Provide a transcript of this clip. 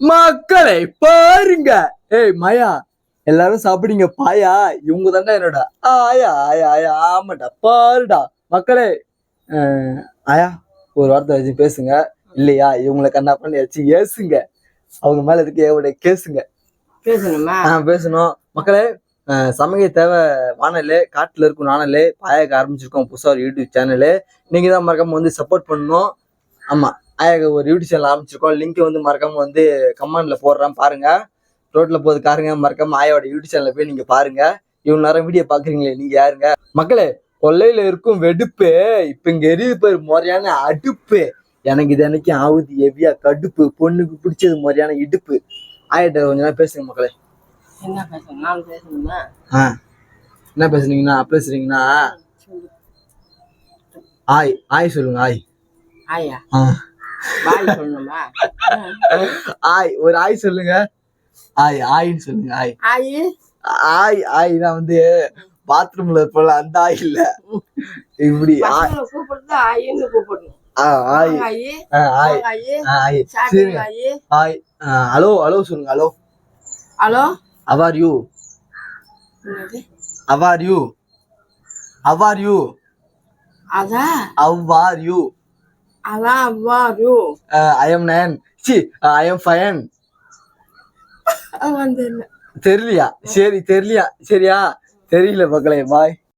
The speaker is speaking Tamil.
மக்களை பாருங்க. ஏய் மாயா எல்லாரும் சாப்பிடுங்க. பாயா இவங்க தாண்டா என்னோட. ஆயா ஆயா ஆயா ஆமாடா பாருடா. மக்களே ஆயா ஒரு வார்த்தை வச்சு பேசுங்க. இல்லையா? இவங்களை கண்ணா பண்ணி வச்சு ஏசுங்க. அவங்க மேல இதுக்கு எவ்வளவு கேசுங்க. பேசணுமா? ஆ பேசணும். மக்களே சமய தேவை வானலே காட்டுல இருக்கும் நானலே பாயாக்க ஆரம்பிச்சிருக்கோம் புதுசா ஒரு யூடியூப் சேனலு. நீங்க தான் மறக்காம வந்து சப்போர்ட் பண்ணணும். ஆமா. ஆயாக்கு ஒரு யூடியூப் சேனல் ஆரம்பிச்சிருக்கோம். லிங்க் வந்து மறக்காம வந்து கமெண்ட்ல போடுறேன் பாருங்க. ரோட்ல போது காருங்க. மறக்காம ஆயாவோட யூடியூப் சேனல்ல போய் நீங்க பாருங்க. இவ்வளவு நேரம் வீடியோ பாக்குறீங்களே நீங்க யாருங்க? மக்களே கொல்லையில இருக்கும் வெடுப்பு இப்ப இங்க எரியுது பேர் முறையான அடுப்பு. எனக்கு இது எனக்கு ஆகுது எவியா கடுப்பு. பொண்ணுக்கு பிடிச்சது முறையான இடுப்பு. ஆயிட்ட கொஞ்ச நேரம் பேசுங்க மக்களே. என்ன பேசுனீங்கன்னா பேசுறீங்கன்னா. ஆய் ஆய் சொல்லுங்க ஆய். ஆயா? ஆய் ஒரு ஆய் சொல்லுங்க. ஆய் ஆயின்னு சொல்லுங்க ஆய். ஆயி? ஆய் ஆய்னா வந்து பாத்ரூம்ல இருப்பல அந்த ஆய் இல்ல. இப்படி ஆய் ஆயின்னு கூப்பிடணும். ஆய். ஆயி. ஆய். ஆயி. ஆய். ஆயி. ஆய். ஹலோ ஹலோ சொல்லுங்க hello. Hello? How are you how are you how are you அதான். அவ்வார் யூ அதான் அவ்வாறு. I am fine see I am fine தெரியலையா சரி தெரியலையா சரியா? தெரியல மக்களே பாய்